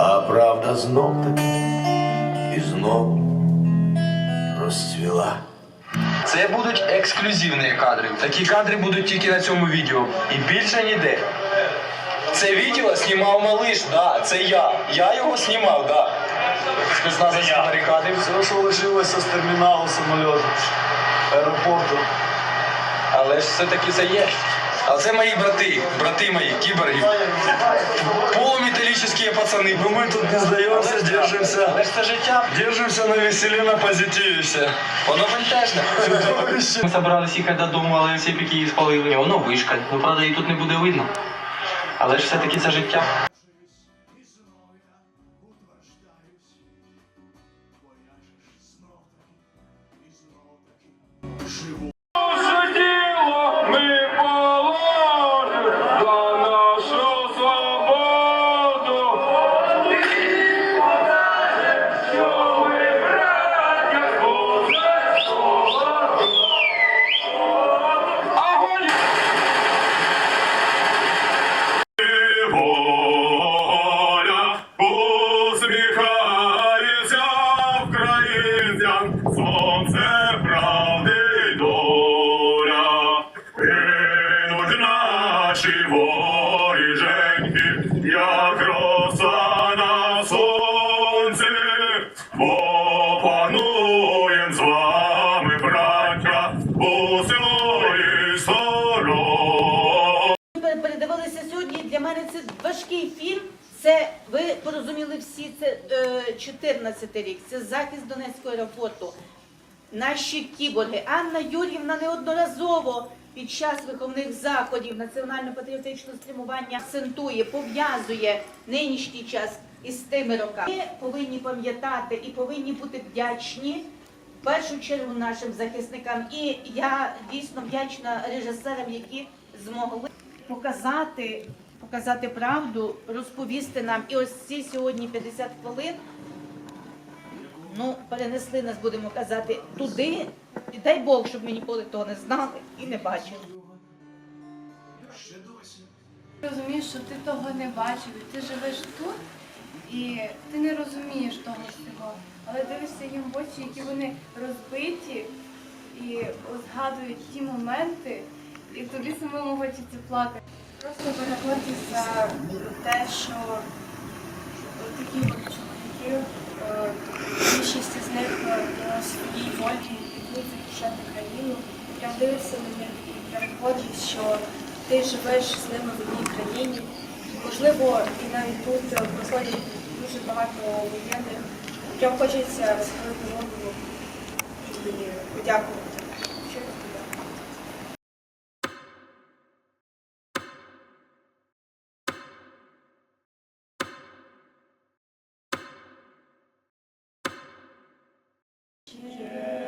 А правда знов таки і знову розцвіла. Це будуть ексклюзивні кадри. Такі кадри будуть тільки на цьому відео. І більше ніде. Це відео знімав малиш, да, це я. Я його знімав, да. Спецназ за барикади. Все, що лишилося з терміналу самольоту, аеропорту. Але ж все-таки це є. А це мої брати, брати мої, кіборги. Полуметалічні пацани, бо ми тут не здаємося, держимося. Але ж це життя. Держимося на веселі, на позитиві все. Воно бентежне. Ми собирались їхати додому, але всі піки її спалили. Воно вишка. Ну, правда, її тут не буде видно. Але ж все-таки це життя. Ви порозуміли всі. Це е, 14 рік. Це захист Донецького аеропорту. Наші кіборги. Анна Юр'ївна неодноразово під час виховних заходів національно-патріотичного спрямування акцентує, пов'язує нинішній час із тими роками. Ми повинні пам'ятати і повинні бути вдячні в першу чергу нашим захисникам. І я дійсно вдячна режисерам, які змогли показати, показати правду, розповісти нам. І ось ці сьогодні 50 хвилин. Ну, перенесли нас, будемо казати, туди. І дай Бог, щоб ми ніколи того не знали і не бачили. розумієш, що ти того не бачив, і ти живеш тут, і ти не розумієш того всього. Але дивишся їм в очі, які вони розбиті, і згадують ті моменти, і тобі самому хочеться плакати. Просто переконатися за те, що такі от чоловіки, е, більшість з них е, на своїй волі йдуть захищати країну, прям дивишся на них і гордість, що ти живеш з ними в одній країні. Можливо, і навіть тут е, проходять дуже багато воєнних. Прям хочеться голову і подякувати. Jesus.